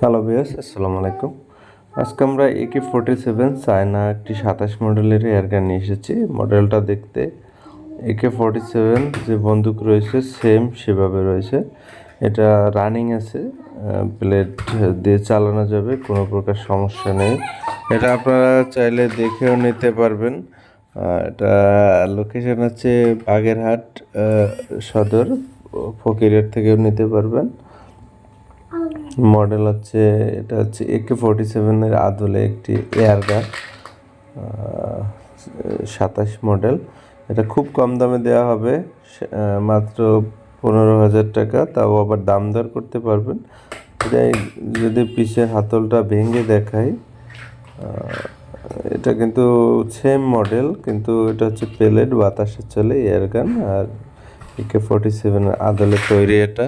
Hello বিয়াস আসসালামু আলাইকুম। আজকে আমরা একে ফোর্টি সেভেন চায়না একটি সাতাশ মডেলের এয়ারগান নিয়ে এসেছি। মডেলটা দেখতে একে ফোর্টি সেভেন যে বন্দুক রয়েছে সেম সেভাবে রয়েছে। এটা রানিং আছে প্লেট দিয়ে চালানো যাবে, কোনো প্রকার সমস্যা নেই। এটা আপনারা চাইলে দেখেও নিতে পারবেন। এটা লোকেশন হচ্ছে বাগেরহাট সদর ফকিরের থেকেও নিতে পারবেন। মডেল হচ্ছে, এটা হচ্ছে একে ফোর্টি সেভেনের আদলে একটি এয়ার গান সাতাশ মডেল। এটা খুব কম দামে দেওয়া হবে মাত্র পনেরো হাজার টাকা, তাও আবার দাম দর করতে পারবেন। এটাই যদি পিছের হাতলটা ভেঙে দেখাই এটা কিন্তু সেম মডেল কিন্তু এটা হচ্ছে পেলেট বাতাসে চলে এয়ার গান আর একে ফোর্টি সেভেনের আদলে তৈরি এটা।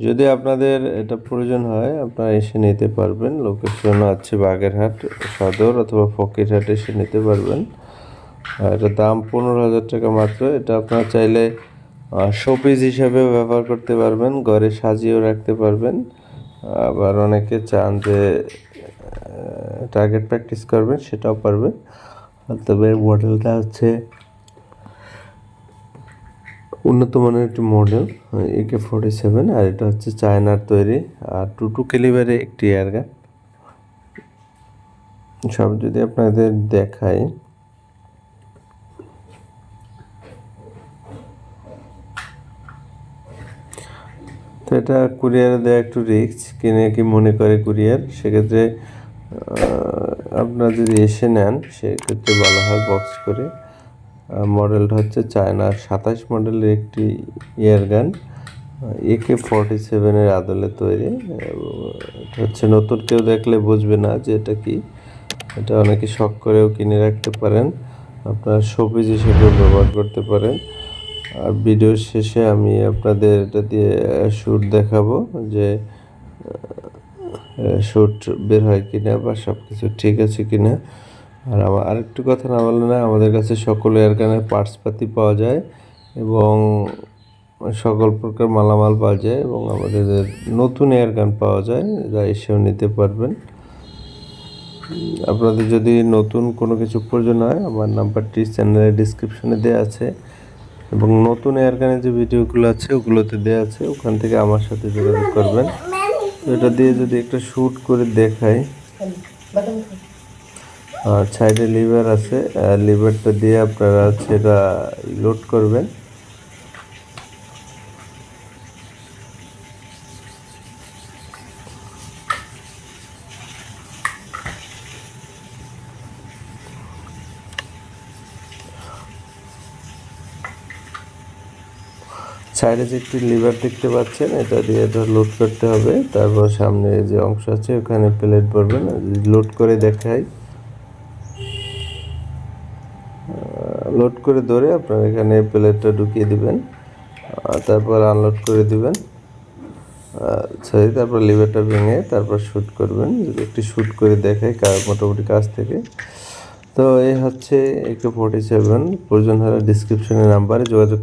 যদি আপনাদের এটা প্রয়োজন হয়, আপনারা এসে নিতে পারবেন। লোকেশন আছে বাগেরহাট সদর অথবা ফকিরহাট এসে নিতে পারবেন। এটার দাম পনেরো হাজার টাকা মাত্র। এটা আপনারা চাইলে শোপিস হিসাবে ব্যবহার করতে পারবেন, ঘরে সাজিয়েও রাখতে পারবেন। আবার অনেকে চান যে টার্গেট প্র্যাকটিস করবেন, সেটাও পারবেন। তবে মডেলটা হচ্ছে উন্নত মানের একটি মডেল একে ফোর্টি সেভেন আর এটা হচ্ছে চায়নার তৈরি, আর টু টু ক্যালিবারে একটি এয়ারগান সব যদি আপনাদের দেখাই, তো এটা কুরিয়ারে দেওয়া একটু রিস্ক কিনে কি মনে করে কুরিয়ার সেক্ষেত্রে আপনারা যদি এসে নেন, সেক্ষেত্রে বলা হয় বক্স করে। মডেলটা হচ্ছে চায়নার সাতাশ মডেলের একটি এয়ারগান একে ফর্টি সেভেনের আদলে তৈরি। হচ্ছে নতুন, কেউ দেখলে বুঝবে না যে এটা কি। এটা অনেকে শখ করেও কিনে রাখতে পারেন, আপনার শোপিস হিসেবে ব্যবহার করতে পারেন। আর ভিডিওর শেষে আমি আপনাদের এটা দিয়ে শ্যুট দেখাবো যে শ্যুট বের হয় কিনা বা সব কিছু ঠিক আছে কিনা। আর আমার আরেকটু কথা না বললে না, আমাদের কাছে সকল এয়ারগানের পার্টসপাতি পাওয়া যায় এবং সকল প্রকার মালামাল পাওয়া যায় এবং আমাদের নতুন এয়ারগান পাওয়া যায়, যা এসেও নিতে পারবেন। আপনাদের যদি নতুন কোনো কিছু প্রয়োজন হয়, আমার নাম্বারটি চ্যানেলের ডিসক্রিপশনে দেওয়া আছে এবং নতুন এয়ারগানের যে ভিডিওগুলো আছে, ওগুলোতে দেওয়া আছে, ওখান থেকে আমার সাথে যোগাযোগ করবেন। এটা দিয়ে যদি একটা শ্যুট করে দেখাই। আর সাইডে লিভার আছে লিভারটা দিয়ে আপনারা সেটা লোড করবেন। সাইডে যে একটি লিভার দেখতে পাচ্ছেন, এটা দিয়ে এটা লোড করতে হবে। তারপর সামনে যে অংশ আছে, ওখানে প্লেট ভরবেন, লোড করে দেখাই। লোড করে ধরে আপনারা এখানে প্লেটটা ঢুকিয়ে দিবেন। তারপর আনলোড করে দিবেন। সরি তারপর লিভারটা ভেঙে তারপর শ্যুট করবেন। একটি শ্যুট করে দেখে কা- মোটামুটি কাজ থেকে। তো এই হচ্ছে একটু ফোর্টি সেভেন প্রয়োজন হলে ডিসক্রিপশনের নাম্বারে যোগাযোগ